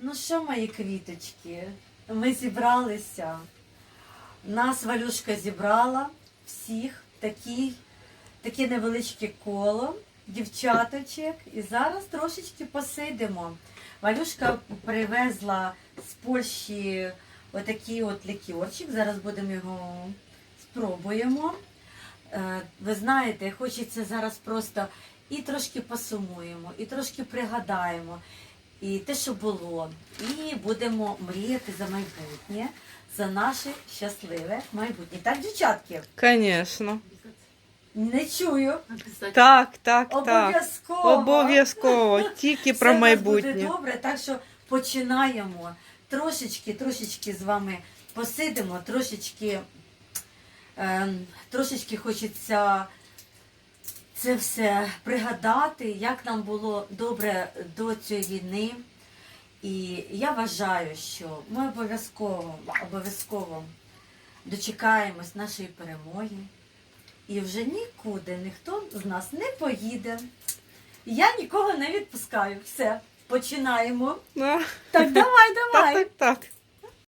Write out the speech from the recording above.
Ну що, мої квіточки? Ми зібралися. Нас Валюшка зібрала всіх такі, таке невеличке коло дівчаточок. І зараз трошечки посидимо. Валюшка привезла з Польщі отакий от лікерчик. Зараз будемо його спробуємо. Е, Ви знаєте, хочеться зараз просто і трошки посумуємо, і трошки пригадаємо, і те, що було. І будемо мріяти за майбутнє, за наше щасливе майбутнє. Так, дівчатки? Звісно. Не чую. Так, так, так. Обов'язково. Обов'язково. Тільки про в нас майбутнє. буде добре, так що починаємо. Трошечки, трошечки з вами посидимо, трошечки, ем, трошечки хочеться це все пригадати, як нам було добре до цієї війни. І я вважаю, що ми обов'язково, обов'язково дочекаємось нашої перемоги. І вже нікуди ніхто з нас не поїде. Я нікого не відпускаю. Все, починаємо. Так, давай, давай. Так, так, так.